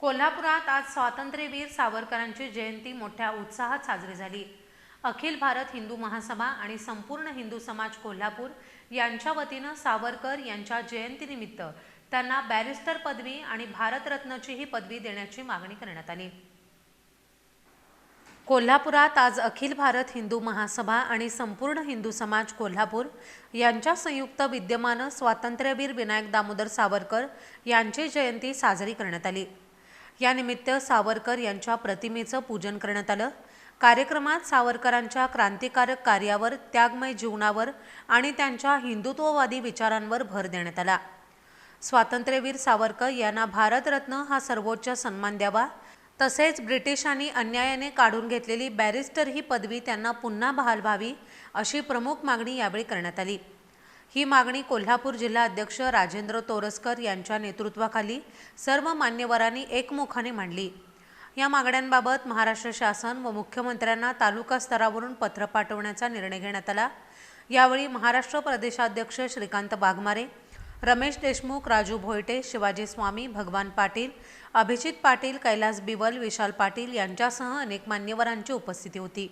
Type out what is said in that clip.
कोल्हापुरात आज स्वातंत्र्यवीर सावरकरांची जयंती मोठ्या उत्साहात साजरी झाली. अखिल भारत हिंदू महासभा आणि संपूर्ण हिंदू समाज कोल्हापूर यांच्या वतीनं सावरकर यांच्या जयंतीनिमित्त त्यांना बॅरिस्टर पदवी आणि भारतरत्नची ही पदवी देण्याची मागणी करण्यात आली. कोल्हापुरात आज अखिल भारत हिंदू महासभा आणि संपूर्ण हिंदू समाज कोल्हापूर यांच्या संयुक्त विद्यमानं स्वातंत्र्यवीर विनायक दामोदर सावरकर यांची जयंती साजरी करण्यात आली. यानिमित्त सावरकर यांच्या प्रतिमेचं पूजन करण्यात आलं. कार्यक्रमात सावरकरांच्या क्रांतिकारक कार्यावर त्यागमय जीवनावर आणि त्यांच्या हिंदुत्ववादी विचारांवर भर देण्यात आला. स्वातंत्र्यवीर सावरकर यांना भारतरत्न हा सर्वोच्च सन्मान द्यावा. तसेच ब्रिटिशांनी अन्यायाने काढून घेतलेली बॅरिस्टर ही पदवी त्यांना पुन्हा बहाल व्हावी अशी प्रमुख मागणी यावेळी करण्यात आली. ही मागणी कोल्हापूर जिल्हा अध्यक्ष राजेंद्र तोरसकर यांच्या नेतृत्वाखाली सर्व मान्यवरांनी एकमुखाने मांडली. या मागण्यांबाबत महाराष्ट्र शासन व मुख्यमंत्र्यांना तालुका स्तरावरून पत्र पाठवण्याचा निर्णय घेण्यात आला. यावेळी महाराष्ट्र प्रदेशाध्यक्ष श्रीकांत बागमारे रमेश देशमुख राजू भोयटे शिवाजी स्वामी भगवान पाटील अभिजित पाटील कैलास बिवल विशाल पाटील यांच्यासह अनेक मान्यवरांची उपस्थिती होती.